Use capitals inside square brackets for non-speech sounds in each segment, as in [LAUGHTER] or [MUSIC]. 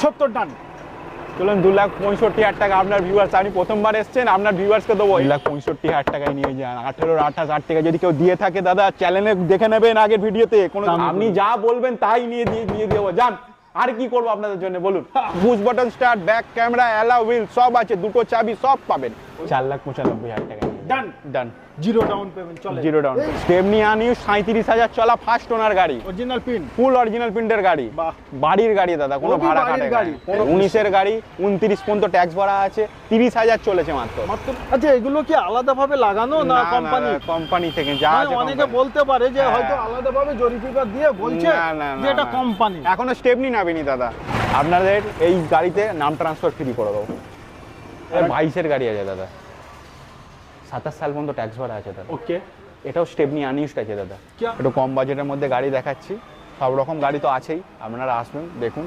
সত্তর ডান চলুন দু লাখ পঁয়ষট্টি হাজার টাকা আপনার ভিউয়ার্স আপনি প্রথমবার এসছেন আপনার ভিউয়ার্সকে দেবো। দুই লাখ পঁয়ষট্টি হাজার টাকায় নিয়ে যান। আঠেরো আঠাশ হাজার টাকা যদি কেউ দিয়ে থাকে দাদা চ্যানেলে দেখে নেবেন আগের ভিডিওতে। কোনো আপনি যা বলবেন তাই নিয়ে দিয়ে দিয়ে দেবো। যান আর কি করব আপনাদের জন্য? বলুন। Push button start back camera alloy wheel সব আছে দুটো চাবি সব পাবেন। চার লাখ পঁচানব্বই হাজার টাকা। Done done zero down payment চলে। জিরো ডাউন স্টেপনি আনিউ সাঁত্রিশ হাজার চলা ফার্স্ট ওনার গাড়ি। অরিজিনাল পিন ফুল অরিজিনাল প্রিন্টের গাড়ি। বাড়ির গাড়ি দাদা কোনো ভাড়া কাটে গাড়ি। উনিশের গাড়ি উনত্রিশ পর্যন্ত ট্যাক্স ভরা আছে তিরিশ হাজার চলেছে মাত্র। আচ্ছা এগুলো কি আলাদাভাবে লাগানো না কোম্পানি কোম্পানি থেকে যা মানে অনেকে বলতে পারে যে হ্যাঁ। হয়তো আলাদাভাবে জরিপিকা দিয়ে বলছে যে এটা কোম্পানি এখনও স্টেপনি নাবিনি দাদা। আপনাদের এই গাড়িতে নাম ট্রান্সফার ফ্রি করে দেবো। বাইশের গাড়ি আছে দাদা। সাতাশ সাল পর্যন্ত ট্যাক্স ভরা আছে দাদা। ওকে এটাও স্টেপনি আনইউজড আছে দাদা। একটু কম বাজেটের মধ্যে গাড়ি দেখাচ্ছি। সব রকম গাড়ি তো আছেই। আপনারা আসবেন দেখুন।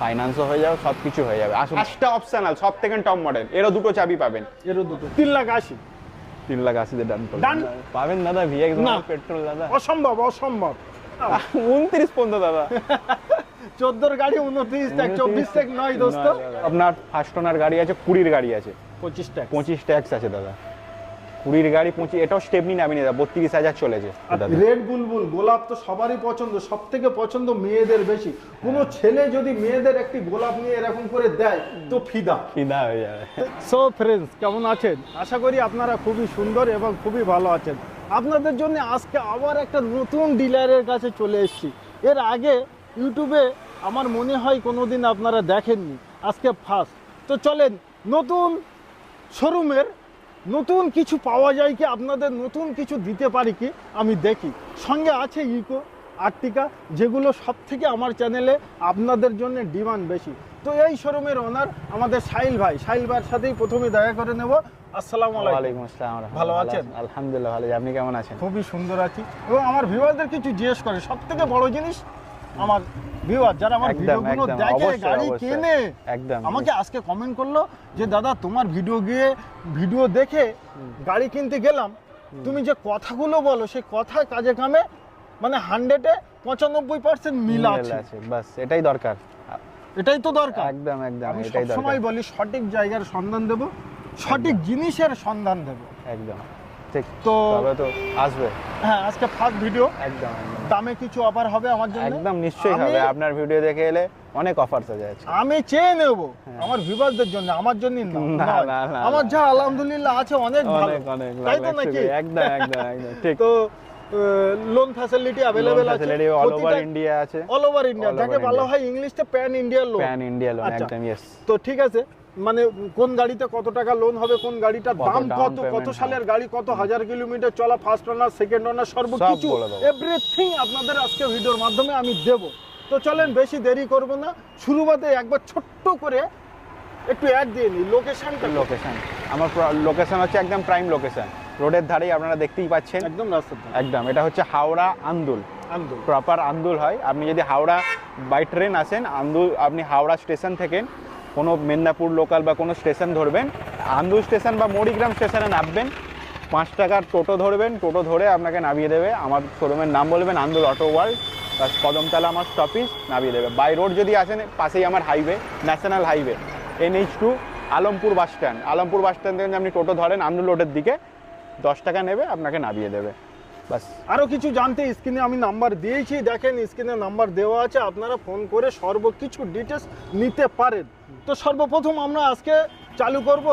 ফাইন্যান্সও হয়ে যাবে সব কিছু হয়ে যাবে। আসুন। পাঁচটা অপশনাল সব থেকে টপ মডেল এরও দুটো চাবি পাবেন। এরও দুটো। তিন লাখ আশি। তিন লাখ আশিতে ডান Done? পাবেন দাদা ভিএক্স না। পেট্রোল দাদা। অসম্ভব অসম্ভব। উনত্রিশ পর্যন্ত দাদা। [LAUGHS] চোদ্দোর গাড়ি উনত্রিশ টাক চব্বিশ টাক নয় দোস্ত। আপনার ফার্স্ট ওনার গাড়ি আছে কুড়ির গাড়ি আছে। পঁচিশ টাক পঁচিশ ট্যাক্স আছে দাদা। কুড়ির গাড়ি পঁচিশ এটাও স্টেপনি নামিনি দাদা বত্রিশ হাজার চলেছে। দাদা। রেড বুলবুল গোলাপ তো সবারই পছন্দ সব থেকে পছন্দ মেয়েদের বেশি। কোনো ছেলে যদি মেয়েদের একটি গোলাপ নিয়ে এরকম করে দেয় তো ফিদা। ফিদা হয়ে যাবে। সো ফ্রেন্ডস কেমন আছেন? আশা করি আপনারা খুবই সুন্দর এবং খুবই ভালো আছেন। আপনাদের জন্য আজকে আবার একটা নতুন ডিলারের কাছে চলে এসেছি। এর আগে ইউটিউবে আমার মনে হয় কোনো দিন আপনারা দেখেননি আজকে ফার্স্ট তো চলেন নতুন শোরুমের নতুন কিছু পাওয়া যায় কি? আপনাদের নতুন কিছু দিতে পারি কি? আমি দেখি। সঙ্গে আছে ইকো আর্টিকা যেগুলো সব থেকে আমার চ্যানেলে আপনাদের জন্য ডিমান্ড বেশি। তো এই শোরুমের ওনার আমাদের সাহিল ভাই। সাহিল ভাইয়ের সাথেই প্রথমে দেখা করে নেব। আসসালামু আলাইকুম। আসসালাম ভালো আছেন? আলহামদুলিল্লাহ ভালো আপনি কেমন আছেন? খুবই সুন্দর আছি। এবং আমার ভিউয়ারদের কিছু জিজ্ঞেস করে সব থেকে বড় জিনিস আমার ভিউয়ার যারা আমার ভিডিওগুলো দেখে গাড়ি। কেনে একদম। আমাকে আজকে কমেন্ট করল যে দাদা তোমার ভিডিও গিয়ে ভিডিও দেখে গাড়ি কিনতে গেলাম। তুমি যে কথাগুলো বলো সেই কথা কাজে কামে মানে হান্ড্রেডে পঁচানব্বই পার্সেন্ট মিল আছে। বাস এটাই দরকার। এটাই তো দরকার। একদম একদম আমি সবসময় বলি সঠিক জায়গার সন্ধান দেব সঠিক জিনিসের সন্ধান দেব। একদম। ঠিক তো- তবে তো আসবে। হ্যাঁ আজকে ফার্স্ট ভিডিও একদম একদম। দামে কিছু অফার হবে আমার জন্য? একদম নিশ্চয়ই হবে। আপনার ভিডিও দেখে এলে অনেক অফার্স আছে আছে আমি চেয়ে নেব। আমার ভিউয়ারদের জন্য আমার জন্য না হ্যাঁ। আমার যা আলহামদুলিল্লাহ আছে অনেক ভালো। অনেক অনেক তাই তো নাকি? একদম একদম একদম। [LAUGHS] ঠিক। তো লোন ফ্যাসিলিটি আছে। অল ওভার ইন্ডিয়া আছে। অল ওভার ইন্ডিয়া যাকে India। হয় ইংলিশে pan India loan pan India loan. একদম ইয়েস তো ঠিক আছে। মানে কোন গাড়িতে কত টাকা লোন হবে কোন গাড়িটার দাম কত কত সালের গাড়ি কত হাজার কিলোমিটার চলা ফার্স্ট রানার সেকেন্ড রানার সর্বকিছু এভরিথিং আপনাদের আজকে ভিডিওর মাধ্যমে আমি দেব। তো চলেন বেশি দেরি করব না। শুরুবাতে একবার ছোট্ট করে একটু অ্যাড দিয়ে নিই। লোকেশনটা লোকেশন আমার লোকেশন হচ্ছে একদম প্রাইম লোকেশন রোডের ধারেই আপনারা দেখতেই পাচ্ছেন। একদম রাস্তার ধারে। একদম। এটা হচ্ছে হাওড়া আন্দুল। আন্দোলন প্রপার আন্দুল হয়। আপনি যদি হাওড়া বাই ট্রেন আসেন আন্দুল আপনি হাওড়া স্টেশন থেকে কোনো মেদিনীপুর লোকাল বা কোনো স্টেশন ধরবেন আন্দুল স্টেশন বা মরিগ্রাম স্টেশনে নামবেন, পাঁচ টাকার টোটো ধরবেন, টোটো ধরে আপনাকে নামিয়ে দেবে। আমার শোরুমের নাম বলবেন আন্দুল অটো ওয়ার্ল্ড বা কদমতলা আমার স্টপিস নামিয়ে দেবে। বাই রোড যদি আসেন, পাশেই আমার highway national highway NH two Alampur bus stand Alampur bus stand থেকে আপনি টোটো ধরেন আন্দুল রোডের দিকে, দশ টাকা নেবে, আপনাকে নামিয়ে দেবে। বাস আরও কিছু জানতে স্ক্রিনে আমি নাম্বার দিয়েছি দেখেন স্ক্রিনে নাম্বার দেওয়া আছে আপনারা ফোন করে সর্বকিছু ডিটেলস নিতে পারেন। তো সর্বপ্রথম আমরা আজকে চালু করব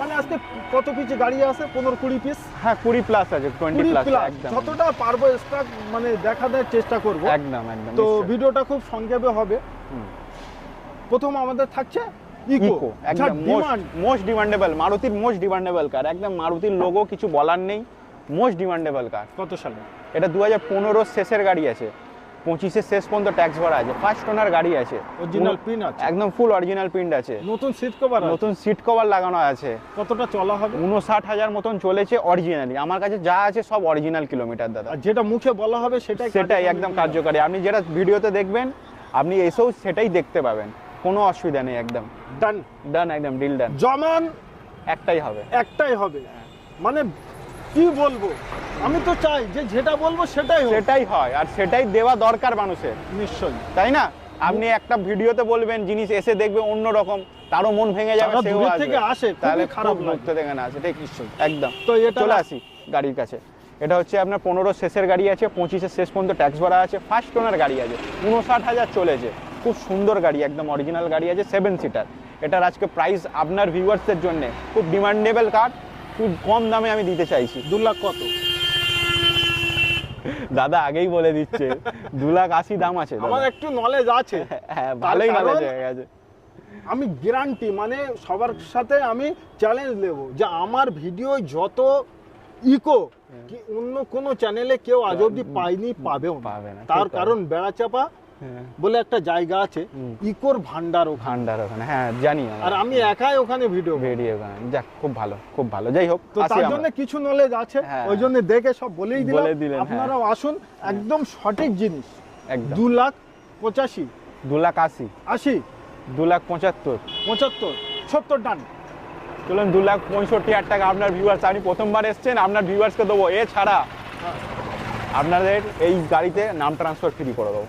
মানে আজকে কত পিস গাড়ি আছে? পনেরো কুড়ি পিস হ্যাঁ কুড়ি প্লাস আছে টোয়েন্টি প্লাস প্লাস যতটা পারব স্টক মানে দেখা দেওয়ার চেষ্টা করব। একদম একদম তো ভিডিওটা খুব সংক্ষেপে হবে। প্রথম আমাদের থাকছে ইকো ইকো একদম মোস্ট ডিমান্ডেবল মারুতির মোস্ট ডিমান্ডেবল কার একদম মারুতির লোগো কিছু বলার নেই। Most demandable car? কত সালে? এটা দু হাজার পনেরো শেষের গাড়ি আছে। পঁচিশের শেষ পর্যন্ত ট্যাক্স ভরা আছে। ফার্স্ট ওনার গাড়ি আছে। অরিজিনাল পিন আছে? একদম ফুল অরিজিনাল প্রিন্ট আছে। নতুন সিট কভার নতুন সিট কভার লাগানো আছে। কতটা চলা হবে? উনষাট হাজার মতন চলেছে অরিজিনালি আমার কাছে যা আছে সব অরিজিনাল কিলোমিটার দাদা। আর যেটা মুখে বলা হবে সেটাই সেটাই একদম কার্যকারী। আপনি যেটা ভিডিওতে দেখবেন আপনি এসেও সেটাই দেখতে পাবেন। কোনো অসুবিধা নেই একদম। ডান ডান একদম ডিল ডান জমান একটাই হবে। একটাই হবে। মানে কি বলব? আমি তো চাই যে যেটা বলব সেটাই সেটাই হয় আর সেটাই দেওয়া দরকার মানুষের। নিশ্চয়ই। তাই না? আপনি একটা ভিডিওতে বলবেন জিনিস এসে দেখবে অন্য রকম তারও মন ভেঙে যাবে সেও থেকে আসে, তাহলে খারাপ খুব লাগে। ভক্ত দেখে না আছে ঠিক একদম। তো এটা চলে আসি গাড়ির কাছে। এটা হচ্ছে আপনার পনেরো শেষের গাড়ি আছে পঁচিশের শেষ পর্যন্ত ট্যাক্স ভরা আছে ফার্স্ট ওনার গাড়ি আছে উনষাট হাজার চলেছে। খুব সুন্দর গাড়ি একদম অরিজিনাল গাড়ি আছে সেভেন সিটার এটার আজকে প্রাইস আপনার ভিউয়ার্সের জন্য খুব ডিমান্ডেবল কার খুব কম দামে আমি দিতে চাইছি। দু লাখ কত? দাদা আগেই বলে দিচ্ছে দু লাখ আশি দাম আছে আমার একটু নলেজ আছে। হ্যাঁ ভালোই নলেজ হয়ে গেছে। আমি গ্যারান্টি মানে সবার সাথে আমি চ্যালেঞ্জ নেব যে আমার ভিডিও যত ইকো কি অন্য কোনো চ্যানেলে কেউ আজ অব্দি পায়নি পাবেও। পাবে না, তার কারণ বেড়াচাপা হ্যাঁ, বলে একটা জায়গা আছে ইকোর ভান্ডার ভান্ডার ওখানে হ্যাঁ জানি আর আমি একাই ওখানে ভিডিও ওখানে যাক খুব ভালো খুব ভালো। যাই হোক তো তার জন্য কিছু নলেজ আছে হ্যাঁ। ওই জন্য দেখে সব বলেই দিলাম। হ্যাঁ। আপনারাও আসুন একদম সঠিক জিনিস। একদম। দু লাখ পঁচাশি। দু লাখ আশি। আশি। দু লাখ পঁচাত্তর। পঁচাত্তর সত্তর ডান চলুন দু লাখ পঁয়ষট্টি হাজার টাকা আপনার ভিউয়ার্স আপনি প্রথমবার এসছেন আপনার ভিউয়ার্সকে দেবো। এছাড়া আপনাদের এই গাড়িতে নাম ট্রান্সফার ফ্রি করে দেবো।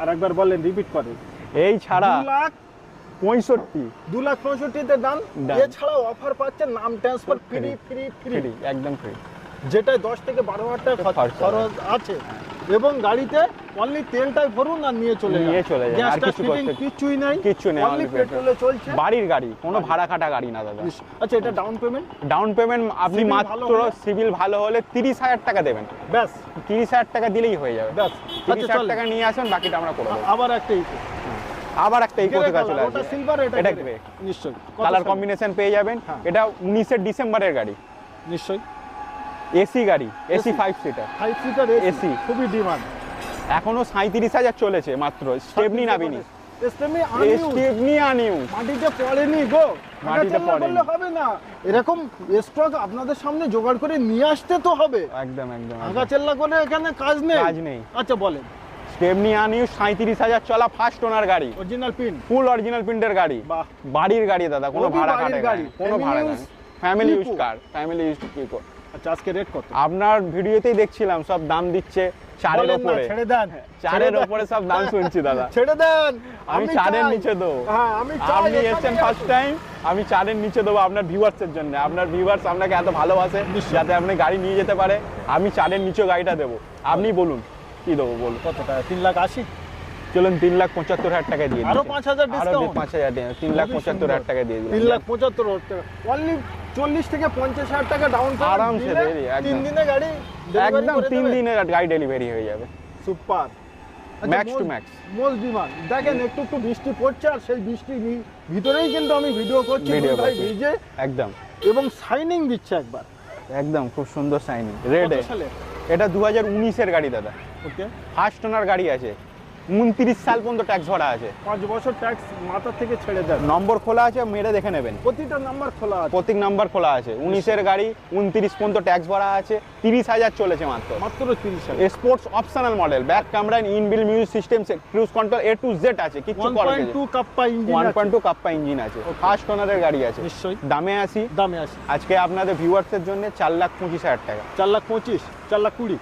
আর একবার বলেন রিপিট করে। এই ছাড়া দু লাখ পঁয়ষট্টি। দু লাখ পঁয়ষট্টিতে দাম. এছাড়াও অফার পাচ্ছেন নাম ট্রান্সফার ফ্রি ফ্রি ফ্রি একদম ফ্রি যেটা দশ থেকে বারো হাজার টাকা খরচ আছে। এবং গাড়িতে অনলি তেলটাই ভরুন আর নিয়ে চলে নিয়ে চলে যান, আর কিছু করতে- কিছুই নাই কিচ্ছু নেই, অনলি পেট্রোলে চলছে। বাড়ির গাড়ি কোনো ভাড়া খাটা গাড়ি না দাদা। আচ্ছা এটা ডাউন পেমেন্ট ডাউন পেমেন্ট আপনি মাত্র সিভিল ভালো হলে তিরিশ হাজার টাকা দেবেন। ব্যাস। তিরিশ হাজার টাকা দিলেই হয়ে যাবে। ব্যাস। তিরিশ আচ্ছা হাজার টাকা নিয়ে আসেন বাকিটা আমরা করে দেবো। আবার একটা ইকো। আবার একটা ইকো থেকে চলে আসবে? সিলভার এটা এটা গ্রে নিশ্চয়ই। কালার কম্বিনেশন পেয়ে যাবেন। হ্যাঁ। এটা উনিশের ডিসেম্বরের গাড়ি। নিশ্চয়ই। এসি গাড়ি AC AC five seater five seater AC. খুবই ডিমান্ড এখনও সাঁত্রিশ হাজার চলেছে মাত্র। স্টেপনি নাবিনি। স্টেপনি আনিউ মাটিতে পড়েনি গো। মাটিতে মাটিতে পড়েনি। হবে না। এরকম স্টক আপনাদের সামনে জোগাড় করে নিয়ে আসতে তো হবে। একদম একদম করে এখানে কাজ নেই। কাজ নেই। আচ্ছা বলেন। স্টেপনি আনিউ সাঁত্রিশ হাজার চলা ফার্স্ট ওনার গাড়ি। অরিজিনাল পিন ফুল অরিজিনাল প্রিন্টের গাড়ি। বাহ। বাড়ির গাড়ি দাদা কোনো ভাড়া কাটে গাড়ি। কোনো ভাড়া family use. Car family use পিকো আচ্ছা আজকে রেট কত? আপনার ভিডিওতেই দেখছিলাম সব দাম দিচ্ছে চারের ওপরে। ছেড়ে দেন। চারের ছেড়ে দেন। ওপরে সব দাম শুনছি দাদা। ছেড়ে দেন। আমি চারের নিচে দেবো। হ্যাঁ আমি আপনি এসেছেন ফার্স্ট টাইম আমি চারের নিচে দেবো আপনার ভিউয়ার্সের জন্য। আপনার ভিউয়ার্স আপনাকে এত ভালোবাসে যাতে আপনি গাড়ি নিয়ে যেতে পারে। আমি চারের নিচে গাড়িটা দেবো। আপনি বলুন কি দেবো বলুন? কত টাকা? তিন লাখ আশি? চলুন তিন লাখ পঁচাত্তর হাজার টাকা দিয়ে আরও পাঁচ হাজার আরও পাঁচ হাজার তিন লাখ পঁচাত্তর হাজার টাকা দিয়ে তিন লাখ পঁচাত্তর হাজার টাকা। অনলি চল্লিশ থেকে পঞ্চাশ হাজার টাকা ডাউন আরামসে তিন দিনে গাড়ি একদম তিন? দিনের গাড়ি ডেলিভারি হয়ে যাবে। Super Max to max. Most demand দেখেন একটু একটু বৃষ্টি পড়ছে আর সেই বৃষ্টির ভিতরেই কিন্তু আমি ভিডিও করছি ভাই। ভিজে। একদম। এবং শাইনিং দিচ্ছে একবার। একদম খুব সুন্দর সাইনিং রেডে এটা দু হাজার উনিশের গাড়ি দাদা। ওকে ফার্স্ট ওনার গাড়ি আছে। উনত্রিশ সাল পর্যন্ত ট্যাক্স ভরা আছে। পাঁচ বছর ট্যাক্স মাথা থেকে ছেড়ে দেন। নম্বর খোলা আছে মেরে দেখে নেবেন। প্রতিটা নাম্বার খোলা আছে। প্রত্যেক নাম্বার খোলা আছে। উনিশের গাড়ি উনত্রিশ পর্যন্ত ট্যাক্স ভরা আছে তিরিশ হাজার চলেছে মাত্র। মাত্র তিরিশ সালে sports optional model back camera inbuilt music system cruise control A to Z আছে করার two Kappa engine one point two Kappa engine আছে। ফার্স্ট ওনারের গাড়ি আছে। নিশ্চয়ই। দামে আসি। দামে আসি। আজকে আপনাদের ভিউয়ার্সের জন্য চার লাখ পঁচিশ হাজার টাকা। চার লাখ পঁচিশ চার লাখ কুড়ি।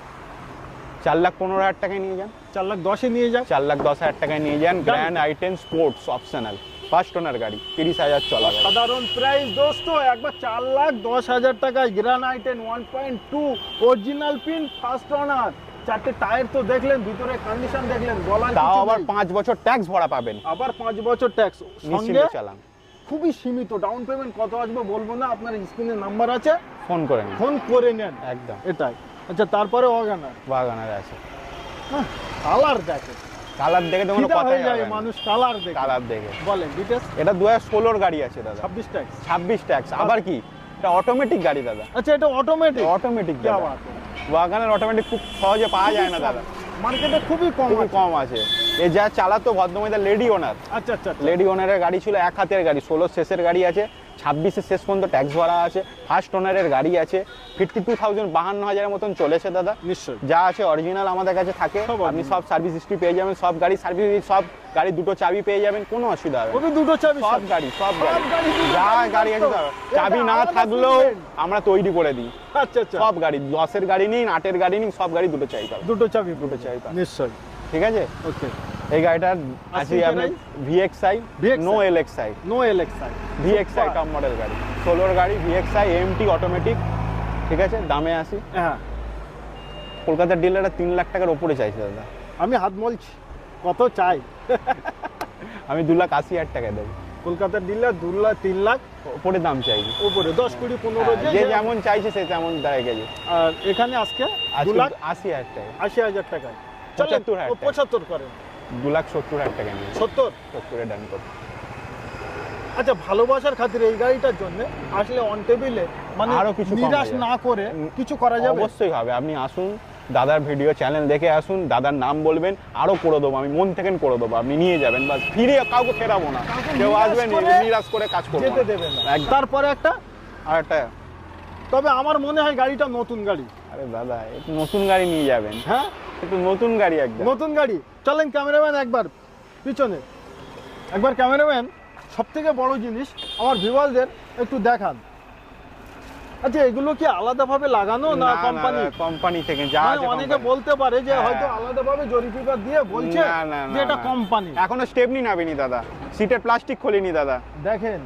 চার লাখ পনেরো হাজার টাকায় নিয়ে যান। চার লাখ দশে নিয়ে যাক চার লাখ দশ হাজার টাকায় নিয়ে যান grand i ten sports optional first owner গাড়ি তিরিশ হাজার চলা। সাধারণ প্রাইস দোস্ত একবার চার লাখ দশ হাজার টাকায় grand i ten one point two original pin first owner চারটে টায়ার তো দেখলেন ভিতরে কন্ডিশন দেখলেন বলার তাও আবার পাঁচ বছর ট্যাক্স ভরা পাবেন। আবার পাঁচ বছর ট্যাক্স সঙ্গে চালান। খুবই সীমিত ডাউন পেমেন্ট কত আসবে বলব না আপনার স্ক্রিনে নাম্বার আছে। ফোন করে নেন। ফোন করে নেন। একদম। এটাই। আচ্ছা তারপরে ওয়াগানার ওয়াগানার আছে। কালার দেখে। কালার দেখে তো কথা হয়ে যায় মানুষ কালার দেখে। কালার দেখে। বলে ডিটেলস এটা 2016 এর গাড়ি আছে দাদা। 26 ট্যাক্স 26 ট্যাক্স আবার কি? এটা অটোমেটিক গাড়ি দাদা। আচ্ছা এটা অটোমেটিক অটোমেটিক দাদা। ওয়াগানার অটোমেটিক খুব সহজে পাওয়া যায় না দাদা। মার্কেটে খুবই কম কম আছে। এ যা চালাতো ভদ্রমহিলা লেডি ওনার আচ্ছা আচ্ছা, আচ্ছা। লেডি ওনারের গাড়ি ছিল এক হাতের গাড়ি ষোলো শেষের গাড়ি আছে। ছাব্বিশের শেষ পর্যন্ত ট্যাক্স ভরা আছে ফার্স্ট ওনারের গাড়ি আছে ফিফটি টু থাউজেন্ড বাহান্ন হাজারের মতন চলেছে দাদা। নিশ্চয়ই। যা আছে অরিজিনাল আমাদের কাছে থাকে আপনি সব সার্ভিস হিস্ট্রি পেয়ে যাবেন সব গাড়ি সার্ভিস সব গাড়ি দুটো চাবি পেয়ে যাবেন কোনো অসুবিধা হবে দুটো চাবি সব গাড়ি সব গাড়ি। যা গাড়ি আছে। চাবি না থাকলেও আমরা তৈরি করে দিই। আচ্ছা আচ্ছা। সব গাড়ি দশের গাড়ি নিন আটের গাড়ি নিন সব গাড়ি দুটো চাই দুটো চাবি দুটো পাবেন। নিশ্চয়ই। ঠিক আছে? ওকে এই গাড়িটার আছে আপনার? VXI VXI? No LXI no LXI VXI top model গাড়ি। ষোলোর গাড়ি ভিএক্সআই এমটি অটোমেটিক ঠিক আছে? দামে আসি। হ্যাঁ। কলকাতার ডিলাররা তিন লাখ টাকার ওপরে চাইছে দাদা। আমি হাত বলছি কত চাই? [LAUGHS] আমি দু লাখ আশি হাজার টাকা দেবো। কলকাতার ডিলার দু লাখ তিন লাখ। ওপরে দাম চাইছি। উপরে দশ কুড়ি পনেরো হ্যাঁ, যে যেমন চাইছে সে তেমন দাঁড়িয়ে গেছে। আর এখানে আজকে দু লাখ আশি হাজার টাকা। আশি হাজার টাকায়। পঁচাত্তর হাজার পঁচাত্তর করেন। দু লাখ সত্তর হাজার টাকা নিয়ে সত্তর? সত্তরে ডান আচ্ছা ভালোবাসার খাতিরে এই গাড়িটার জন্য আসলে অন টেবিলে মানে আরও কিছু নিরাশ না করে কিছু করা যাবে? অবশ্যই হবে। আপনি আসুন দাদার ভিডিও চ্যানেল দেখে আসুন দাদার নাম বলবেন আরও করে দেবো। আমি মন থেকে করে দেবো। আপনি নিয়ে যাবেন বাস ফিরে কাউকে ফেরাবো না। কেউ আসবেন নিরাশ করে কাজ করব যেতে তারপরে একটা আর একটা তবে আমার মনে হয় গাড়িটা নতুন গাড়ি। আরে দাদা একটু নতুন গাড়ি নিয়ে যাবেন হ্যাঁ? একটু নতুন গাড়ি একদম। নতুন গাড়ি। চলেন ক্যামেরাম্যান একবার পিছনে। একবার ক্যামেরাম্যান সব থেকে বড় জিনিস আমার ভিউয়ারদের একটু দেখান। আচ্ছা এগুলো কি আলাদাভাবে লাগানো না কোম্পানি কোম্পানি থেকে যা মানে অনেকে বলতে পারে যে হ্যাঁ। হয়তো আলাদাভাবে জরিপিকা দিয়ে বলছে যে এটা কোম্পানি এখনও স্টেপনি নাবিনি দাদা। সিটের প্লাস্টিক খোলেনি দাদা। দেখেন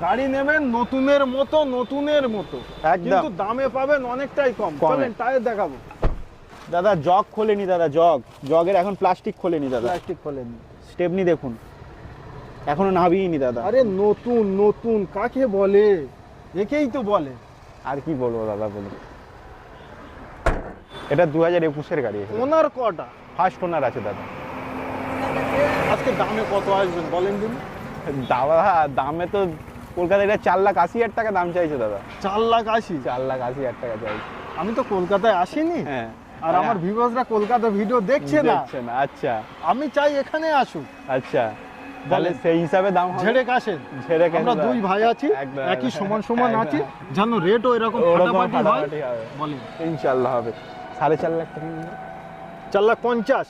গাড়ি নেবেন নতুনের মতো নতুনের মতো। কিন্তু দামে পাবেন অনেকটাই কম। কমে। চলেন টায়ার দেখাবো। দাদা জগ খোলেনি দাদা জগ। জগের এখন প্লাস্টিক খোলেনি দাদা। প্লাস্টিক খোলেনি। স্টেপনি দেখুন। এখনও নাবিনি দাদা। আরে নতুন নতুন কাকে বলে? একেই তো বলে। আর কি বলব দাদা বলুন। এটা দু হাজার একুশের গাড়ি ওনার কটা? ফার্স্ট ওনার আছে দাদা। আজকে দামে কত আসবেন বলেন দিন। দাদা দামে তো কলকাতায় এটা চার লাখ আশি হাজার টাকা দাম চাইছে দাদা। চার লাখ আশি? চার লাখ আশি হাজার টাকা চাইছে। আমি তো কলকাতায় আসিনি। হ্যাঁ। আর আমার ভিউয়ার্সরা কলকাতা ভিডিও দেখছে না। দেখছে না আচ্ছা। আমি চাই এখানে আসুক। আচ্ছা। তাহলে সেই হিসাবে দাম ঝেড়ে কাশেন ঝেড়ে কেন আমরা দুই ভাই আছি একই সমান সমান আছি যেন রেটও এরকম ফাটাফাটি হয়। বলেন। ইনশাল্লাহ হবে। সাড়ে চার লাখ টাকা। চার লাখ পঞ্চাশ।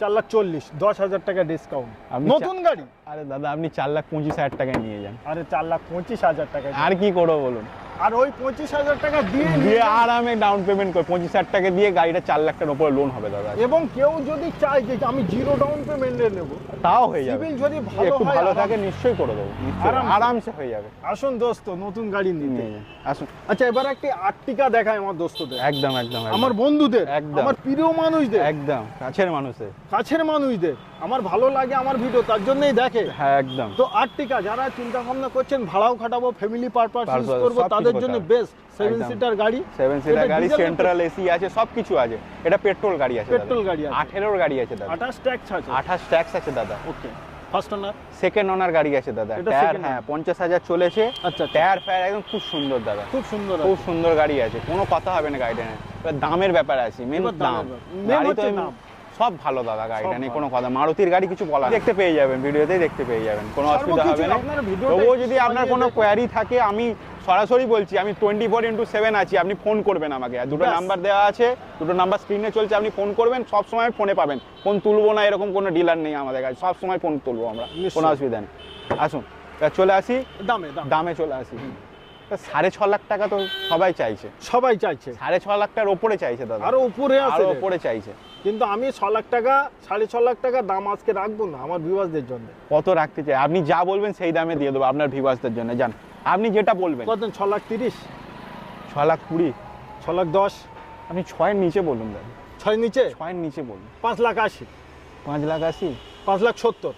চার লাখ চল্লিশ দশ হাজার টাকা ডিসকাউন্ট নতুন গাড়ি? আরে দাদা আপনি চার লাখ পঁচিশ হাজার টাকায় নিয়ে যান। আরে চার লাখ পঁচিশ হাজার টাকা আর কি করব বলুন? আর ওই পঁচিশ হাজার টাকা দিয়ে দিয়ে আরামে ডাউন পেমেন্ট করে। পঁচিশ হাজার টাকা দিয়ে গাড়িটা চার লাখ টাকার উপরে লোন হবে দাদা। এবং কেউ যদি চায় যে আমি জিরো ডাউন পেমেন্টে নেব তাও হয়ে যাবে। সিভিল যদি ভালো একটু ভালো থাকে নিশ্চয়ই করে দেবো আরামসে। হয়ে যাবে। আসুন দোস্ত নতুন গাড়ি নিতে। আসুন। আচ্ছা এবার একটি আর্টিকা দেখায় আমার দোস্তদের। একদম একদম। আমার বন্ধুদের একদম। আমার প্রিয় মানুষদের। একদম কাছের মানুষের কাছের মানুষদের। আমার ভালো লাগে আমার ভিডিও তার জন্যই দেখে। হ্যাঁ একদম। তো আর্টিকা যারা চিন্তা ভাবনা করছেন ভাড়াও খাটাবো ফ্যামিলি পারপাস ইউজ করব তাদের করতে জন্য বেস্ট সেভেন সিটার গাড়ি। সেভেন সিটার গাড়ি সেন্ট্রাল এসি আছে সব কিছু আছে। এটা পেট্রোল গাড়ি আছে Petrol গাড়ি আছে। আঠেরোর গাড়ি আছে দাদা। আঠাশ ট্যাক্স আছে। আঠাশ ট্যাক্স আছে দাদা। ওকে ফার্স্ট ওনার সেকেন্ড ওনার গাড়ি আছে দাদা। টায়ার হ্যাঁ। পঞ্চাশ হাজার চলেছে। আচ্ছা টায়ার ফায়ার একদম খুব সুন্দর দাদা। খুব সুন্দর খুব সুন্দর গাড়ি আছে। কোনো কথা হবে না গাড়িটা এবার দামের ব্যাপারে আছে মেন দাম। গাড়ি তো। সব ভালো দাদা গাড়িটা নিয়ে কোনো কথা। মারুতির গাড়ি কিছু বলা দেখতে পেয়ে যাবেন ভিডিওতেই দেখতে পেয়ে যাবেন। কোনো অসুবিধা হবে না। তবুও যদি আপনার কোনো কোয়ারি থাকে আমি সরাসরি বলছি আমি টোয়েন্টি ফোর ইন্টু সেভেন আছি আপনি ফোন করবেন আমাকে। আর দুটো নাম্বার দেওয়া আছে দুটো নাম্বার স্ক্রিনে চলছে আপনি ফোন করবেন সব সময় ফোনে পাবেন। ফোন তুলবো না এরকম কোনো ডিলার নেই আমাদের কাছে সব সময় ফোন তুলবো আমরা। কোনো অসুবিধা নেই। আসুন চলে আসি। দামে দামে। চলে আসি। সাড়ে ছ লাখ টাকা তো সবাই চাইছে। সবাই চাইছে। সাড়ে ছ লাখ টাকার ওপরে চাইছে দাদা। আরও উপরে আছে। আরও ওপরে চাইছে। কিন্তু আমি ছ লাখ টাকা সাড়ে ছ লাখ টাকা দাম আজকে রাখব না আমার ভিউয়ার্সদের জন্য। কত রাখতে চাই? আপনি যা বলবেন সেই দামে দিয়ে দেবো আপনার ভিভাসদের জন্য। জান আপনি যেটা বলবেন। কত? ছ লাখ তিরিশ। ছ লাখ কুড়ি। ছ লাখ দশ। আপনি ছয়ের নিচে বলুন দাদা। ছয় নিচে? ছয়ের নিচে বলুন। পাঁচ লাখ আশি। পাঁচ লাখ আশি? পাঁচ লাখ সত্তর।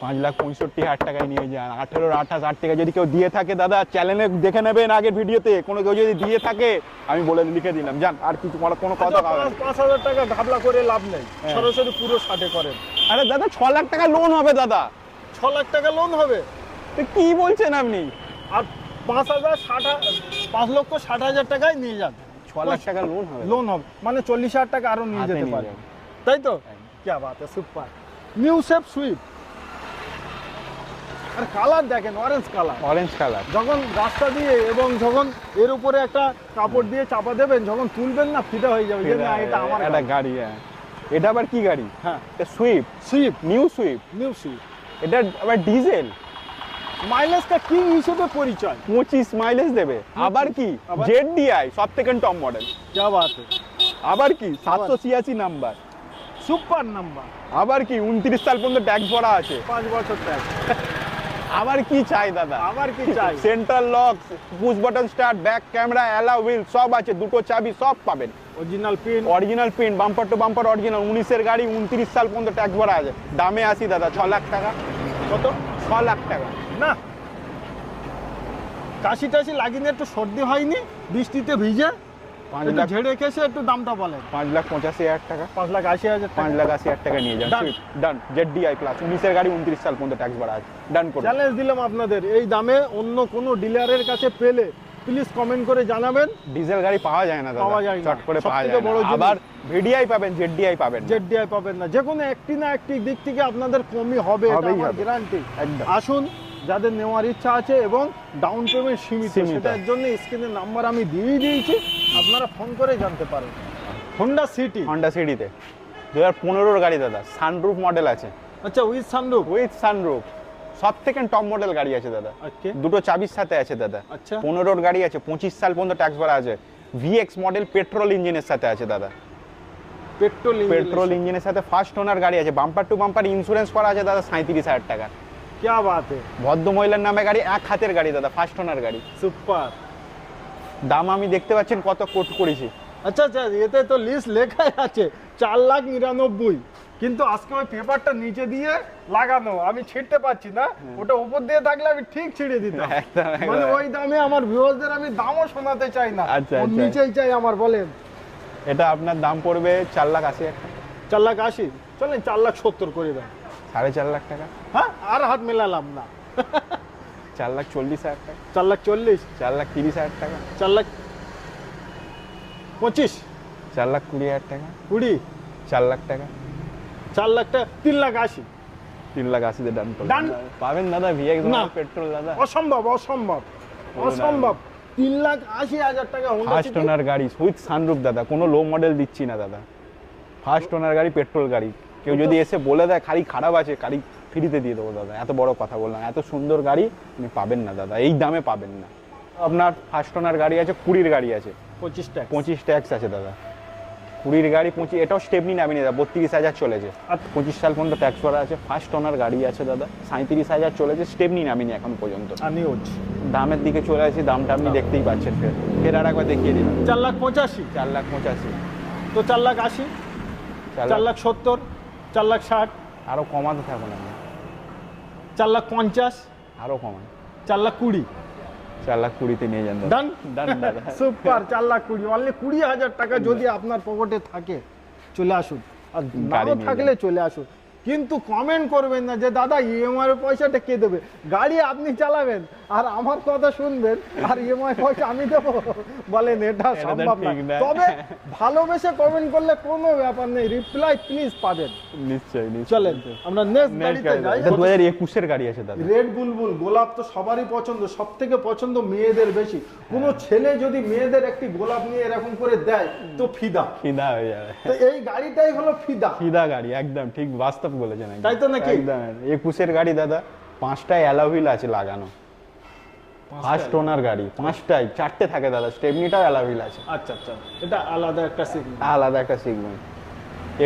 পাঁচ লাখ পঁয়ষট্টি হাজার টাকায় নিয়ে যান। আঠেরোর আঠাশ আট টাকা যদি কেউ দিয়ে থাকে দাদা চ্যানেলে দেখে নেবেন আগের ভিডিওতে। কোনো কেউ যদি দিয়ে থাকে আমি বলে লিখে দিলাম। যান আর কিছু কোনো কোনো কথা আচ্ছা, পাঁচ পাঁচ হাজার টাকা ঘাবলা করে লাভ নেই। হ্যাঁ। সরাসরি পুরো ষাটে করেন। আরে দাদা ছ লাখ টাকা লোন হবে দাদা। ছ লাখ টাকা লোন হবে। তো কি বলছেন আপনি? আর পাঁচ হাজার ষাট পাঁচ লক্ষ ষাট হাজার টাকায় নিয়ে যান। ছ লাখ টাকা লোন হবে। লোন হবে। মানে চল্লিশ হাজার টাকা আরও নিয়ে যেতে পারে। তাই তো? একদম। কে বাত সুপার। নিউ সেফ সুইপ আর কালার দেখেন অরেঞ্জ কালার অরেঞ্জ কালার যখন রাস্তা দিয়ে এবং যখন এর উপরে একটা কাপড় দিয়ে চাপা দেবেন যখন তুলবেন না ফিটা হয়ে যাবে এটা আমার একটা গাড়ি। হ্যাঁ। এটা আবার কি গাড়ি? হ্যাঁ। এটা Swift Swift new Swift new Swift এটা আবার ডিজেল মাইলেজটা কিং হিসেবে পরিচয়? পঁচিশ মাইলেজ দেবে। আবার কি? জেড ডিআই সব থেকে টপ মডেল যা বাত আবার কি? সাতশো ছিয়াশি নাম্বার সুপার নাম্বার আবার কি? উনত্রিশ সাল পর্যন্ত ট্যাক্স ভরা আছে। পাঁচ বছর ট্যাক্স আবার কি চাই দাদা? আবার কি চাই? Central lock push button start back camera alloy wheel সব আছে। দুটো চাবি সব পাবেন। Original pin original print bumper to bumper original উনিশের গাড়ি উনত্রিশ সাল পর্যন্ত ট্যাক্স ভরা আছে। দামে আসি দাদা ছ লাখ টাকা। কত? ছ লাখ টাকা। না। কাশি টাশি লাগিয়ে একটু সর্দি হয়নি বৃষ্টিতে ভিজে পাঁচ লাখ ঝেড়ে খেসে একটু দামটা বলেন। পাঁচ লাখ পঁচাশি হাজার টাকা। পাঁচ লাখ আশি হাজার পাঁচ লাখ আশি হাজার টাকা নিয়ে যান। ডান জেড ডিআই প্লাস উনিশের গাড়ি উনত্রিশ সাল পর্যন্ত ট্যাক্স ভরা আছে। ডান করুন চ্যালেঞ্জ দিলাম আপনাদের। এই দামে অন্য কোনো ডিলারের কাছে পেলে প্লিজ কমেন্ট করে জানাবেন। ডিজেল গাড়ি পাওয়া যায় না পাওয়া যায় চট করে পাওয়া যায় বড় আবার ভিডিআই পাবেন জেড ডিআই পাবেন না। জেড ডিআই পাবেন না। যে কোনো একটি না একটি দিক থেকে আপনাদের কমই হবে হবে। গ্যারান্টি একদম। আসুন যাদের নেওয়ার ইচ্ছা আছে এবং ডাউন পেমেন্ট সীমিত। সেটার জন্য স্ক্রিনের নাম্বার আমি দিয়েই দিয়েছি। আপনারা ফোন করে জানতে পারেন। হন্ডা সিটি হন্ডা সিটিতে দু হাজার পনেরোর গাড়ি দাদা সানরুফ মডেল আছে। আচ্ছা উইথ সানরুফ উইথ সানরুফ সব থেকে টপ মডেল গাড়ি আছে দাদা। দুটো চাবির সাথে আছে দাদা। আচ্ছা। পনেরোর গাড়ি আছে পঁচিশ সাল পর্যন্ত ট্যাক্স ভরা আছে। ভিএক্স মডেল পেট্রোল ইঞ্জিনের সাথে আছে দাদা। পেট্রোল পেট্রোল ইঞ্জিনের সাথে। ফার্স্ট ওনার গাড়ি আছে। বাম্পার টু বাম্পার ইন্স্যুরেন্স করা আছে দাদা সাঁত্রিশ হাজার টাকা। क्या बात है ভদ্র মহিলার নামে গাড়ি এক হাতের গাড়ি দাদা ফার্স্ট ওনার গাড়ি সুপার দাম আমি দেখতে পাচ্ছেন কত কোট করেছি আচ্ছা আচ্ছা এতে তো লিস্ট লেখাই আছে চার লাখ নিরানব্বই কিন্তু আজকে ওই পেপারটা নিচে দিয়ে লাগানো আমি ছিঁড়তে পারছি না ওটা উপর দিয়ে থাকলে আমি ঠিক ছিঁড়ে দিতাম [LAUGHS] একদম, একদম। মানে ওই দামে আমার ভিউয়ারদের আমি দামও শোনাতে চাই না আচ্ছা, ওর আচ্ছা। নিচেই চাই আমার বলেন এটা আপনার দাম পড়বে চার লাখ আশি হাজার টাকা চার লাখ আশি চলেন চার লাখ সত্তর করে দেন সাড়ে চার লাখ টাকা। হ্যাঁ আর হাত মেলালাম না। চার লাখ চল্লিশ হাজার টাকা। চার লাখ চল্লিশ? চার লাখ তিরিশ হাজার টাকা। চার লাখ পঁচিশ? চার লাখ কুড়ি হাজার টাকা। কুড়ি? চার লাখ টাকা। চার লাখ টাকা তিন লাখ আশি। তিন লাখ আশিতে ডান Done? পাবেন দাদা ভিএক্স না। পেট্রোল দাদা। অসম্ভব অসম্ভব অসম্ভব। তিন লাখ আশি হাজার টাকা ফার্স্ট। ওনার গাড়ি উইথ সানরুফ দাদা। কোনো লো মডেল দিচ্ছি না দাদা। ফার্স্ট ওনার গাড়ি পেট্রোল গাড়ি। কেউ যদি এসে বলে দেয় গাড়ি খারাপ আছে গাড়ি ফ্রিতে দিয়ে দেবো দাদা। এত বড় কথা বললাম এত সুন্দর গাড়ি আপনি পাবেন না দাদা এই দামে পাবেন না। আপনার ফার্স্ট ওনার গাড়ি আছে কুড়ির গাড়ি আছে। পঁচিশ ট্যাক্স পঁচিশ ট্যাক্স আছে দাদা। কুড়ির গাড়ি পঁচিশ এটাও স্টেপনি নামিনি দাদা বত্রিশ হাজার চলেছে। আর পঁচিশ সাল পর্যন্ত ট্যাক্স করা আছে ফার্স্ট ওনার গাড়ি আছে দাদা সাঁত্রিশ হাজার চলেছে স্টেপনি নামিনি এখন পর্যন্ত। আমি হচ্ছি দামের দিকে চলে আসি দামটা আপনি দেখতেই পাচ্ছেন। ফের ফের আর একবার দেখিয়ে দিলাম। চার লাখ পঁচাশি। চার লাখ পঁচাশি। তো চার লাখ আশি চার লাখ সত্তর। চার লাখ ষাট আরও কমাতে থাকুন আপনি চার লাখ পঞ্চাশ আরও কমান চার লাখ কুড়ি। চার লাখ কুড়িতে নিয়ে যান ডান ডান সুপার চার লাখ কুড়ি। অনলি কুড়ি হাজার টাকা যদি আপনার পকেটে থাকে চলে আসুন। আর থাকলে চলে আসুন। কিন্তু কমেন্ট করবেন না যে দাদা ইএমআই এর পয়সাটা কে দেবে? গাড়ি আপনি চালাবেন আর আমার কথা শুনবেন আর ইএমআই পয়সা আমি দেবো। বলেন এটা সম্ভব না। তবে ভালোবেসে কমেন্ট করলে কোনো ব্যাপার নেই রিপ্লাই প্লিজ পাবেন। নিশ্চয়ই চলেন আমরা নেক্সট গাড়িতে যাই। এটা দু হাজার একুশের গাড়ি আছে দাদা। রেড বুলবুল গোলাপ তো সবারই পছন্দ সব থেকে পছন্দ মেয়েদের বেশি। কোনো ছেলে যদি মেয়েদের একটি গোলাপ নিয়ে এরকম করে দেয় তো ফিদা। ফিদা হয়ে যাবে। তো এই গাড়িটাই হলো ফিদা। ফিদা গাড়ি একদম ঠিক বাস্তব বলেছেন তাই তো নাকি? একুশের গাড়ি দাদা পাঁচটায় অ্যালাভিল আছে লাগানো। ফার্স্ট ওনার গাড়ি পাঁচটায় চারটে থাকে দাদা স্টেপনিটাও অ্যালাভিল আছে। আচ্ছা আচ্ছা এটা আলাদা একটা সিগন্যাল আলাদা একটা সিগমেন্ট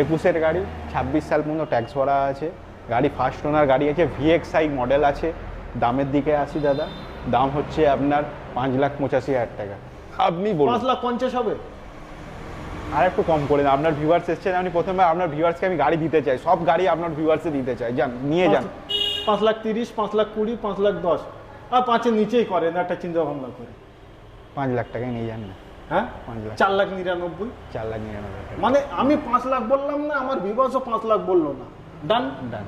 একুশের গাড়ি ছাব্বিশ সাল পর্যন্ত ট্যাক্স ভরা আছে। গাড়ি ফার্স্ট ওনার গাড়ি আছে ভিএক্সআই মডেল আছে। দামের দিকে আসি দাদা। দাম হচ্ছে আপনার পাঁচ লাখ পঁচাশি হাজার টাকা। আপনি বলুন। পাঁচ লাখ পঞ্চাশ হবে? আর একটু কম করে দিন। আপনার ভিউয়ার্স এসছেন আমি প্রথমে আপনার ভিউয়ার্সকে আমি গাড়ি দিতে চাই। সব গাড়ি আপনার ভিউয়ার্সে দিতে চাই। যান নিয়ে যান। পাঁচ- লাখ তিরিশ পাঁচ লাখ কুড়ি পাঁচ লাখ দশ। আর পাঁচের নিচেই করেন একটা চিন্তা ভাবনা করে পাঁচ লাখ টাকায় নিয়ে যান না। হ্যাঁ? পাঁচ লাখ। চার লাখ নিরানব্বই। চার লাখ নিরানব্বই মানে আমি পাঁচ লাখ বললাম না আমার বিবাসও পাঁচ লাখ বলল না। ডান ডান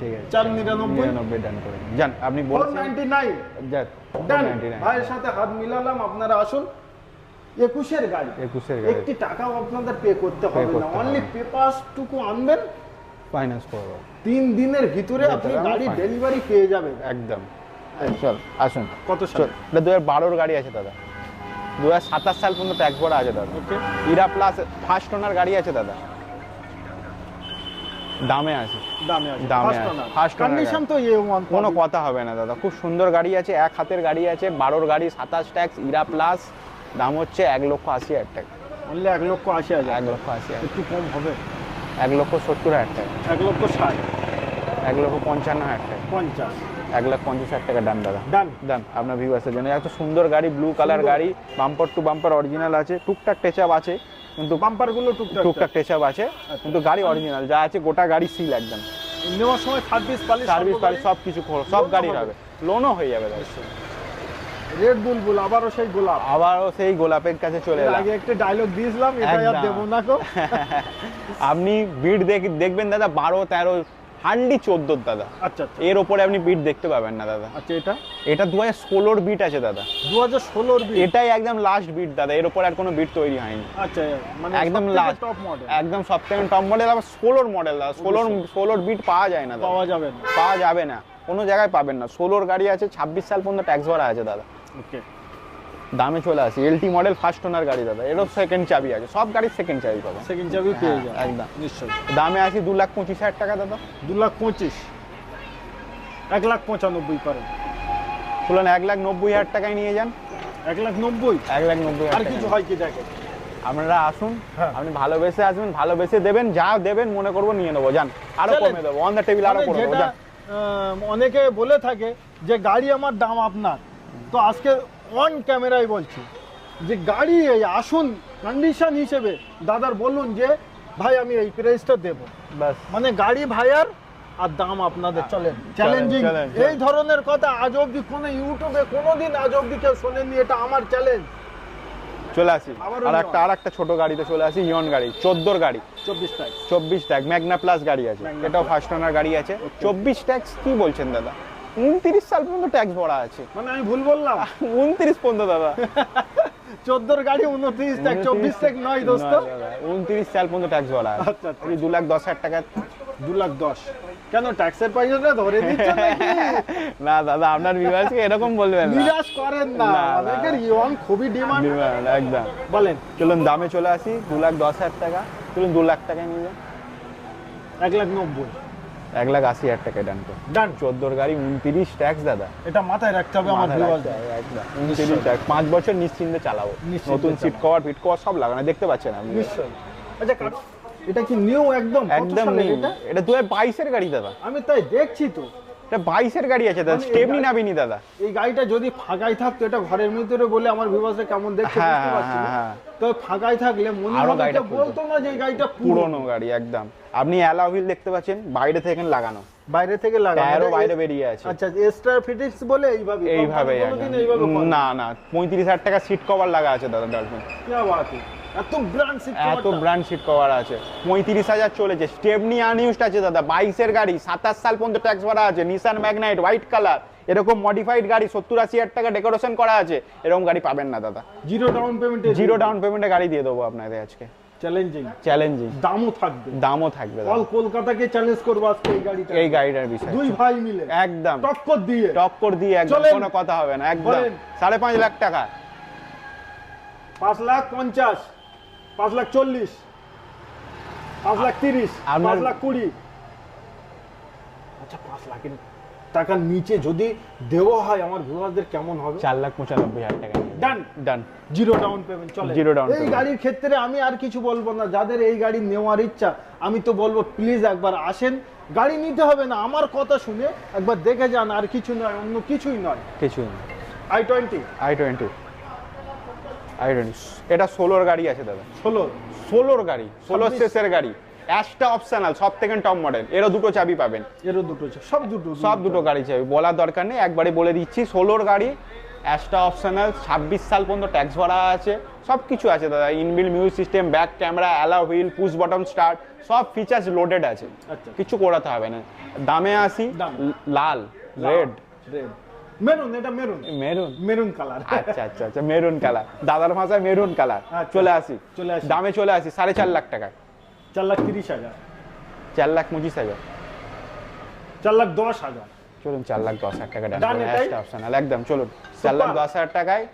ঠিক আছে। চার নিরানব্বই? নিরানব্বই ডান করে দিন। যান আপনি ফোর বলছেন নাইনটি নাইন যান ডান 499 ভাইয়ের সাথে হাত মিলালাম আপনারা আসুন। একুশের গাড়ি। একুশের গাড়ি। একটি টাকাও আপনাদের পে করতে হবে না। অনলি। পেপারস টুকু আনবেন। ফাইন্যান্স করব তিন দিনের ভিতরে আপনি গাড়ি ডেলিভারি পেয়ে যাবেন। একদম। চল আসুন। কত সাল? এটা দু হাজার বারোর গাড়ি আছে দাদা। দু হাজার সাতাশ সাল পর্যন্ত ভরা আছে দাদা। ইরা প্লাস ফার্স্ট ওনার গাড়ি আছে দাদা। দামে আছে। দামে আছে। দামে ফার্স্ট কন্ডিশন তো এ ওয়ান কোনো কথা হবে না দাদা। খুব সুন্দর গাড়ি আছে এক হাতের গাড়ি আছে বারোর গাড়ি সাতাশ ট্যাক্স ইরা প্লাস দাম হচ্ছে এক লক্ষ আশি হাজার টাকা। অনলি এক লক্ষ আশি হাজার। এক লক্ষ আশি হাজার। একটু কম হবে। এক লক্ষ সত্তর হাজার টাকা। এক লক্ষ ষাট। এক লক্ষ পঞ্চান্ন হাজার টাকা। পঞ্চাশ। এক লাখ পঞ্চাশ হাজার টাকা ডান দাদা। ডান ডান আপনার ভিউয়ার্সের জন্য। এত সুন্দর গাড়ি ব্লু কালার গাড়ি বাম্পার টু বাম্পার অরিজিনাল আছে। টুকটাক টেচাপ আছে কিন্তু বাম্পারগুলো টুকটাক টুকটাক টেচাপ আছে কিন্তু গাড়ি অরিজিনাল যা আছে গোটা গাড়ি সিল একদম। নেওয়ার সময় সার্ভিস পালি সার্ভিস পারি সব কিছু সব হবে। হবে। লোনও হয়ে যাবে দাদা। রেড বুলবুল আবারও সেই গোলাপ। আবারও সেই গোলাপের কাছে চলে এলাম। আগে একটা ডায়লগ দিয়েছিলাম এটা আর। দেবো না কো [LAUGHS] আপনি বিট দেখ দেখবেন দাদা বারো তেরো হান্ডি চোদ্দোর দাদা। আচ্ছা আচ্ছা। এর ওপরে আপনি বিট দেখতে পাবেন না দাদা। আচ্ছা এটা? এটা দু হাজার ষোলোর বিট আছে দাদা। দু হাজার ষোলোর এটাই একদম লাস্ট বিট দাদা। এর ওপরে আর কোনো বিট তৈরি হয়নি। আচ্ছা মানে একদম last। টপ মডেল একদম সব থেকে টপ মডেল আবার ষোলোর মডেল দাদা। ষোলোর ষোলোর বিট পাওয়া যায় না দাদা। পাওয়া যাবে না। পাওয়া যাবে না। কোনো জায়গায় পাবেন না। ষোলোর গাড়ি আছে ছাব্বিশ সাল পর্যন্ত ট্যাক্স ভরা আছে দাদা। ওকে দামে চলে আসি। এলটি মডেল ফার্স্ট ওনার গাড়ি দাদা। এরও সেকেন্ড চাবি আছে। সব গাড়ির সেকেন্ড চাবি পাবেন সেকেন্ড চাবি পেয়ে হ্যাঁ, যাবে একদম। নিশ্চয়ই। দামে আসি দু লাখ পঁচিশ হাজার টাকা দাদা। দু লাখ পঁচিশ। এক লাখ পঁচানব্বই বললেন এক লাখ নব্বই হাজার টাকায় নিয়ে যান। এক লাখ নব্বই? এক লাখ নব্বই আর কিছু হয় কি দেখেন? আপনারা আসুন। হ্যাঁ। আপনি ভালোবেসে আসবেন ভালোবেসে দেবেন যা দেবেন মনে করব নিয়ে নেব। যান আরও কমে দেবো। অন দ্য টেবিল আরও মানে করে দেবো। অনেকে বলে থাকে যে গাড়ি আমার দাম আপনার। তো আজকে অন ক্যামেরায় বলছি যে গাড়ি এই আসুন কন্ডিশন হিসেবে দাদার বলুন যে ভাই আমি এই প্রাইসটা দেবো। বাস মানে গাড়ি ভাইয়ার আর দাম আপনাদের চলেন। চ্যালেঞ্জিং এই ধরনের কথা আজ অব্দি কোনো ইউটিউবে কোনোদিন আজ অব্দি কেউ শোনেননি এটা আমার চ্যালেঞ্জ চলে আসি। আর একটা আর একটা ছোট গাড়িতে চলে আসি ইয়ন গাড়ি চোদ্দোর গাড়ি। চব্বিশ টাকা চব্বিশ ট্যাগ ম্যাগনা প্লাস গাড়ি আছে। এটাও ফার্স্ট ওনার গাড়ি আছে। চব্বিশ ট্যাক্স কি বলছেন দাদা? উনত্রিশ সাল পর্যন্ত ট্যাক্স ভরা আছে। মানে আমি ভুল বললাম? উনত্রিশ পর্যন্ত দাদা। চোদ্দোর গাড়ি উনত্রিশ টাকা চব্বিশ টাকা নয় দোস্ত। উনত্রিশ সাল পর্যন্ত ট্যাক্স ভরা আছে। আচ্ছা, আচ্ছা। দু লাখ দশ হাজার টাকা। দু লাখ দশ। কেন ট্যাক্সের পয়সাটা ধরে [LAUGHS] দিচ্ছ না দাদা আপনার বিভাসকে এরকম বলবেন না। নিরাশ করেন না। অনেকের ইয়ন খুবই ডিমান্ড একদম। বলেন। চলুন দামে চলে আসি। দু লাখ দশ হাজার টাকা। চলুন দু লাখ টাকায় নিয়ে যান এক লাখ নব্বই। এক লাখ আশি হাজার টাকায় ডান করে। ডান চোদ্দোর গাড়ি উনত্রিশ ট্যাক্স দাদা। এটা মাথায় রাখতে হবে আমার উনত্রিশ ট্যাক্স পাঁচ বছর নিশ্চিন্তে চালাবো। নতুন সিট। কভার ফিট কভার সব লাগানো দেখতে পাচ্ছেন আপনি। আচ্ছা এটা কি নিউ একদম? একদম নিউ? এটা? দু হাজার বাইশের গাড়ি দাদা। আমি তাই দেখছি তো। এটা বাইশের গাড়ি আছে দাদা মানে স্টেপনি নাবিনি দাদা। এই গাড়িটা যদি ফাঁকাই থাকতো এটা ঘরের ভিতরে বলে আমার ভিউয়ার্সে কেমন দেখছে হ্যাঁ, বুঝতে পারছি হ্যাঁ, তো ফাঁকাই থাকলে মনে আরও গাড়িটা বলতো না যে গাড়িটা পুরনো। গাড়ি একদম। আপনি অ্যালা হুইল দেখতে পাচ্ছেন বাইরে থেকে লাগানো। বাইরে থেকে লাগানো। এটা বাইরে বেরিয়ে আছে। আচ্ছা এক্সট্রা ফিটিংস বলে এইভাবে এইভাবে না না পঁয়ত্রিশ হাজার টাকা সিট কভার লাগা আছে দাদা ডালফিন কি বাত? এত ব্র্যান্ড সিট এত ব্র্যান্ড সিট কভার আছে। পঁয়ত্রিশ হাজার চলেছে। স্টেপনি আনইউজড আছে দাদা। বাইশের গাড়ি সাতাশ সাল পর্যন্ত ট্যাক্স ভরা আছে। নিসান ম্যাগনাইট হোয়াইট কালার এরকম মডিফাইড গাড়ি সত্তর আশি হাজার টাকা ডেকোরেশন করা আছে। এরকম গাড়ি পাবেন না দাদা। জিরো ডাউন পেমেন্টে জিরো ডাউন পেমেন্টে গাড়ি দিয়ে দেবো আপনাদের আজকে। চ্যালেঞ্জিং চ্যালেঞ্জিং দামও থাকবে। দামও থাকবে। অল কলকাতাকে চ্যালেঞ্জ করব আজকে এই গাড়িটা। এই গাড়িটার বিষয়ে। দুই ভাই মিলে। একদম। টক্কর দিয়ে। টক্কর দিয়ে একদম। কোনো কথা হবে না। একদম। সাড়ে পাঁচ লাখ টাকা। পাঁচ লাখ পঞ্চাশ। পাঁচ লাখ চল্লিশ পাঁচ লাখ তিরিশ পাঁচ লাখ কুড়ি। আচ্ছা পাঁচ লাখের টাকার নিচে যদি দেওয়া হয় আমার ভিউয়ারদের কেমন হবে? চার লাখ পঁচানব্বই হাজার টাকা। Done done zero down payment চলে। Zero down এই গাড়ির ক্ষেত্রে আমি আর কিছু বলব না। যাদের এই গাড়ি নেওয়ার ইচ্ছা আমি তো বলব প্লিজ একবার আসেন। গাড়ি নিতে হবে না আমার কথা শুনে একবার দেখে যান আর কিছু নয় অন্য কিছুই নয়। কিছুই নয়। I twenty i twenty i twenty এটা ষোলোর গাড়ি আছে দাদা। ষোলো? ষোলোর গাড়ি ষোলো ছাব্বিশ। শেষের গাড়ি। অ্যাশটা অপশনাল সব থেকে টপ মডেল এরও দুটো চাবি পাবেন। এরও দুটো সব দুটো সব দুটো গাড়ি চাবি। বলার দরকার নেই একবারে বলে দিচ্ছি ষোলোর গাড়ি অ্যাশটা অপশনাল ছাব্বিশ সাল পর্যন্ত ট্যাক্স ভরা আছে। সব কিছু আছে দাদা inbuilt music system back camera alloy wheel push button start সব ফিচার্স লোডেড আছে। আচ্ছা। কিছু করাতে হবে না। দামে আসি লাল রেড রেড মেরুন এটা মেরুন মেরুন মেরুন কালার আচ্ছা আচ্ছা আচ্ছা মেরুন কালার দাদার ভাষায় মেরুন কালার আচ্ছা। চলে আসি। চলে আসি। দামে চলে আসি সাড়ে চার লাখ টাকা চার লাখ তিরিশ হাজার। চার লাখ পঁচিশ হাজার। চার লাখ দশ হাজার। চলুন চার লাখ দশ হাজার টাকা ডান অপশনাল একদম চলুন। চার লাখ দশ হাজার টাকায়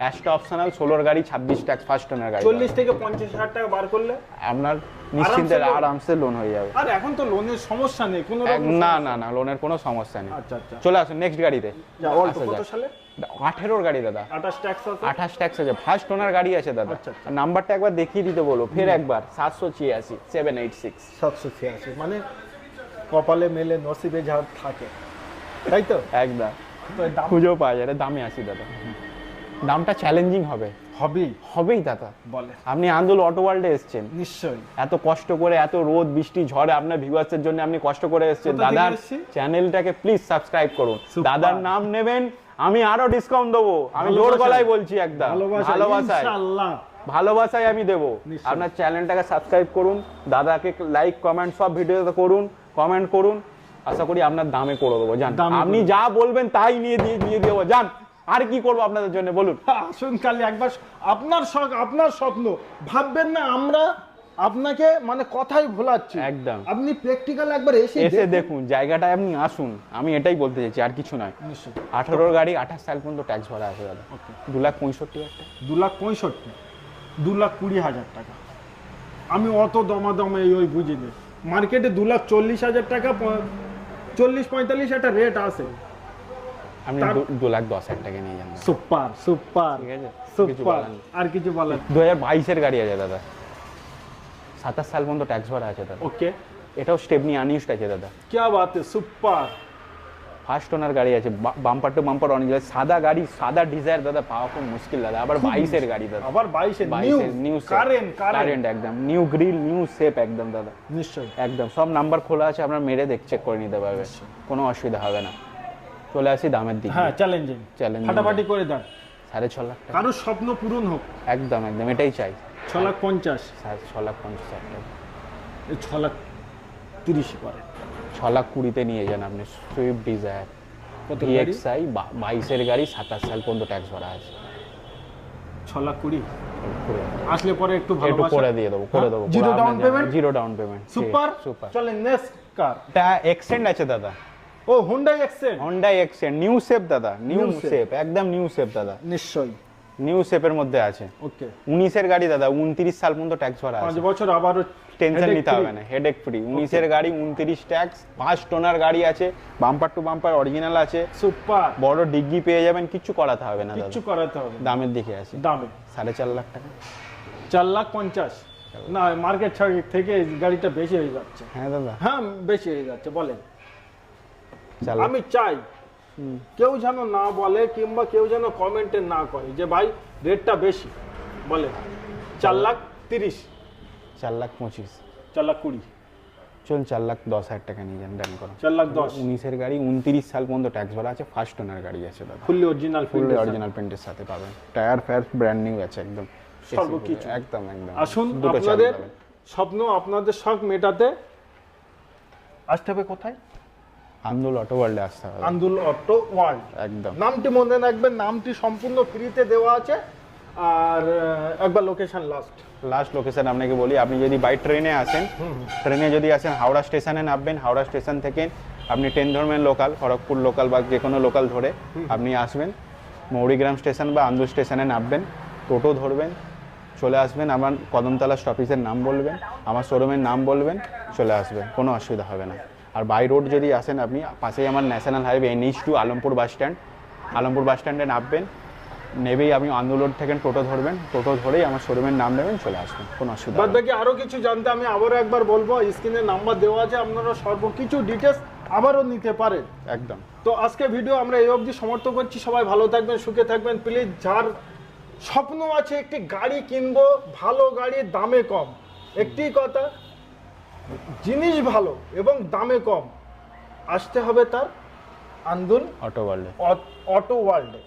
অ্যাশটা অপশনাল ষোলোর গাড়ি ছাব্বিশ ট্যাক্স ফার্স্ট ওনার গাড়ি। চল্লিশ থেকে পঞ্চাশ হাজার টাকা বার করলে? আপনার নিশ্চিন্তে আরামসে লোন হয়ে যাবে। আর এখন তো লোনের সমস্যা নেই কোনো না না না লোনের কোনো সমস্যা নেই। আচ্ছা আচ্ছা। চলে আসুন নেক্সট গাড়িতে। যা কত সালে? আঠেরোর গাড়ি দাদা। আঠাশ ট্যাক্স আছে? আঠাশ ট্যাক্স আছে। ফার্স্ট ওনার গাড়ি আছে দাদা। আচ্ছা, আচ্ছা। নাম্বারটা একবার দেখিয়ে দিতে বলো। ফের একবার সাতশো ছিয়াশি সেভেন এইট সিক্স সাতশো ছিয়াশি মানে কপালে মেলে নসিবে যা থাকে। তাই তো? একদম। খুঁজেও পাওয়া যায় দামে আসি দাদা। দামটা চ্যালেঞ্জিং হবে। হবেই। হবেই দাদা। বলে। আপনি আন্দোল অটো ওয়ার্ল্ডে এসছেন। নিশ্চয়ই। এত কষ্ট করে এত রোদ বৃষ্টি ঝড়ে আপনার ভিউয়ার্সের জন্য আপনি কষ্ট করে এসেছেন। দাদার চ্যানেলটাকে প্লিজ সাবস্ক্রাইব করুন। দাদার নাম নেবেন আমি আরও ডিসকাউন্ট দেবো। আমি জোর। গলায় বলছি একদম। ভালোবাসা ভালোবাসায়। ইনশাআল্লাহ। ভালোবাসায় আমি দেবো। আপনার চ্যানেলটাকে সাবস্ক্রাইব করুন। দাদাকে লাইক কমেন্ট সব ভিডিওতে করুন কমেন্ট করুন। আশা করি আপনার দামে করে দেবো। জান আপনি যা বলবেন তাই নিয়ে দিয়ে দিয়ে দেবো। জান আর কি করব আপনাদের জন্য? বলুন। আসুন কালি একবার। আপনার শখ আপনার স্বপ্ন। ভাববেন না আমরা আপনাকে মানে কথাই ভোলাচ্ছি। একদম। আপনি প্র্যাকটিক্যাল একবার এসে এসে দেখুন। জায়গাটা আপনি আসুন। আমি এটাই বলতে চাইছি আর কিছু নয়। আঠারোর গাড়ি আঠাশ সাল পর্যন্ত ট্যাক্স ভরা আছে দাদা। দু লাখ পঁয়ষট্টি হাজার টাকা। দু লাখ পঁয়ষট্টি। দু লাখ কুড়ি হাজার টাকা। আমি অত দমাদমে এই ওই বুঝিনি। মার্কেটে দু লাখ চল্লিশ হাজার টাকা চল্লিশ পঁয়তাল্লিশ একটা রেট আছে। আমি লাখ দশ হাজার টাকা নিয়ে সুপার সুপার সুপার। আর কিছু গাড়ি আছে দাদা। সাতাশ সাল পর্যন্ত ট্যাক্স ভরা আছে দাদা। ওকে এটাও স্টেপনি আছে দাদা। সুপার। ফার্স্ট ওনার গাড়ি আছে বাম্পার টু বাম্পার অনেক সাদা গাড়ি সাদা ডিজায়ার দাদা পাওয়া খুব মুশকিল দাদা। আবার বাইশের গাড়ি দাদা। আবার বাইশের বাইশের নিউ কারেন্ট কারেন্ট একদম। নিউ গ্রিল নিউ শেপ একদম দাদা। নিশ্চয়ই। একদম। সব নাম্বার খোলা আছে আপনার মেরে দেখ চেক করে নিতে পারবে কোনো অসুবিধা হবে না। চলে আসি দামের দিকে। হ্যাঁ চ্যালেঞ্জিং Challenging। ফাটাফাটি করে দেন সাড়ে ছ লাখ কারও স্বপ্ন পূরণ হোক। একদম একদম এটাই চাই। ছ লাখ পঞ্চাশ। ছ লাখ পঞ্চাশ হাজার টাকা। এই ছ লাখ তিরিশ করে। ছ লাখ কুড়িতে নিয়ে যান আপনি। সুইফট ডিজায়ার কত গাড়ি? ভিএক্সআই বাইশের গাড়ি সাতাশ সাল পর্যন্ত ট্যাক্স ভরা আছে। ছ লাখ কুড়ি? আসলে পরে একটু একটু ভালোবাসা। করে দিয়ে দেবো করে দেবো zero down payment zero down payment super super চলেন নেক্সট কার এটা এক্সেন্ড আছে দাদা। ও Hyundai Xcent Hyundai Xcent new shape দাদা নিউ শেপ একদম নিউ শেপ দাদা। নিশ্চয়ই। নিউ শেপের মধ্যে আছে। ওকে উনিশের গাড়ি দাদা উনত্রিশ সাল পর্যন্ত ট্যাক্স ভরা পাঁচ আছে। বছর আবারও টেনশন নিতে হবে না হেডেক ফ্রি উনিশের গাড়ি উনত্রিশ ট্যাক্স পাঁচ টোনার গাড়ি আছে বাম্পার টু বাম্পার অরিজিনাল আছে। সুপার বড় ডিগ্গি পেয়ে যাবেন কিচ্ছু করাতে হবে না কিচ্ছু করাতে হবে দামের দিকে আছে। দামে। সাড়ে চার লাখ টাকা। চার লাখ পঞ্চাশ। না মার্কেট থেকে গাড়িটা বেশি হয়ে যাচ্ছে। হ্যাঁ দাদা। হ্যাঁ বেশি হয়ে যাচ্ছে বলেন। আমি চাই কেউ যেন না বলে কিংবা কেউ যেন কমেন্টে না করে যে ভাই রেটটা বেশি। বলে চার লাখ তিরিশ। চার লাখ পঁচিশ। চার লাখ কুড়ি। চল চার লাখ দশ হাজার টাকা নিয়ে যান ডান করো চার লাখ দশ। উনিশের গাড়ি উনত্রিশ সাল পর্যন্ত ট্যাক্স ভরা আছে ফার্স্ট ওনার গাড়ি আছে দাদা। ফুললি অরিজিনাল ফুললি অরিজিনাল প্রিন্টের সাথে পাবেন। টায়ার ফায়ার ব্র্যান্ড নিউ আছে একদম। সর্বকিছু। একদম একদম। আসুন আপনাদের স্বপ্ন আপনাদের শখ মেটাতে। আসতে হবে কোথায়? আন্দোল অটো ওয়ার্ল্ডে আসতে হবে। Andul auto world. একদম। নামটি মনে রাখবেন নামটি সম্পূর্ণ ফ্রিতে দেওয়া আছে। আর একবার লোকেশন লাস্ট লাস্ট লোকেশন আপনাকে বলি আপনি যদি বাই ট্রেনে আসেন ট্রেনে যদি আসেন হাওড়া স্টেশনে নামবেন হাওড়া স্টেশন থেকে আপনি ট্রেন ধরবেন লোকাল খড়গপুর লোকাল বা যে কোনো লোকাল ধরে আপনি আসবেন। মৌরিগ্রাম স্টেশন বা আন্দুল স্টেশনে নামবেন টোটো ধরবেন চলে আসবেন আমার কদমতলা স্টপেজের নাম বলবেন আমার শোরুমের নাম বলবেন চলে আসবেন কোনো অসুবিধা হবে না। আর বাই রোড যদি আসেন আপনি পাশেই আমার national highway NH two Alampur bus stand Alampur bus স্ট্যান্ডে নামবেন নেবেই আপনি আন্দোলন থেকে টোটো ধরবেন টোটো ধরেই আমার শোরুমের নাম নেবেন চলে আসবেন কোনো অসুবিধা বাদ বাকি আরও কিছু জানতে আমি আবারও একবার বলব স্ক্রিনে নাম্বার দেওয়া আছে আপনারা সর্ব কিছু ডিটেলস আবারও নিতে পারেন। একদম। তো আজকে ভিডিও আমরা এই অবধি সমর্থ করছি সবাই ভালো থাকবেন সুখে থাকবেন। প্লিজ যার স্বপ্ন আছে একটি গাড়ি কিনবো ভালো গাড়ি দামে কম। একটি কথা জিনিস ভালো এবং দামে কম আসতে হবে তার আন্দোলন অটো ওয়ার্ল্ডে অটো ওয়ার্ল্ডে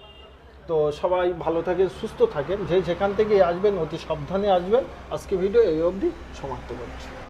তো সবাই ভালো থাকেন সুস্থ থাকেন যে যেখান থেকে আসবেন অতি সাবধানে আসবেন। আজকে ভিডিও এই অবধি সমাপ্ত করছি।